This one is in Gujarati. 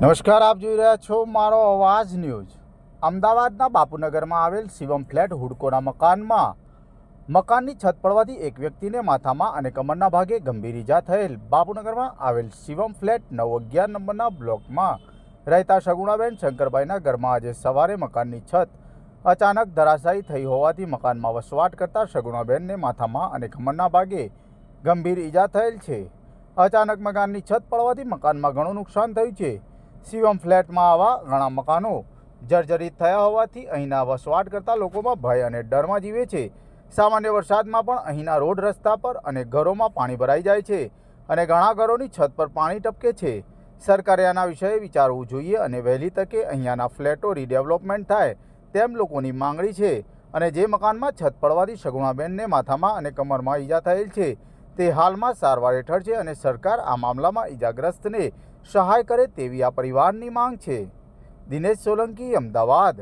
નમસ્કાર, આપ જોઈ રહ્યા છો મારો અવાજ ન્યૂઝ. અમદાવાદના બાપુનગરમાં આવેલ શિવમ ફ્લેટ હુડકોના મકાનમાં. મકાનની છત પડવાથી એક વ્યક્તિને માથામાં અને કમરના ભાગે ગંભીર ઈજા થયેલ. બાપુનગરમાં આવેલ શિવમ ફ્લેટ નવ અગિયાર નંબરના બ્લોકમાં રહેતા સગુણાબેન શંકરભાઈના ઘરમાં આજે સવારે મકાનની છત અચાનક ધરાશાયી થઈ હોવાથી મકાનમાં વસવાટ કરતા સગુણાબેનને માથામાં અને કમરના ભાગે ગંભીર ઈજા થયેલ છે. અચાનક મકાનની છત પડવાથી મકાનમાં ઘણું નુકસાન થયું છે. શિવમ ફ્લેટમાં આવા ઘણા મકાનો જર્જરિત થયા હોવાથી અહીંના વસવાટ કરતા લોકોમાં ભય અને ડરમાં જીવે છે. સામાન્ય વરસાદમાં પણ અહીંના રોડ રસ્તા પર અને ઘરોમાં પાણી ભરાઈ જાય છે અને ઘણા ઘરોની છત પર પાણી ટપકે છે. સરકારે આના વિષয়ে વિચારવું જોઈએ અને વહેલી તકે અહીંયાના ફ્લેટો રીડેવલપમેન્ટ થાય તેમ લોકોની માંગણી છે અને જે મકાનમાં છત પડવાથી સગુણાબેનને માથામાં અને કમરમાં ઈજા થયેલ છે તે હાલમાં સારવાર હેઠળ છે અને સરકાર આ મામલામાં ઈજાગ્રસ્તને સહાય કરે તેવી આ પરિવારની માંગ છે. દિનેશ સોલંકી, અમદાવાદ.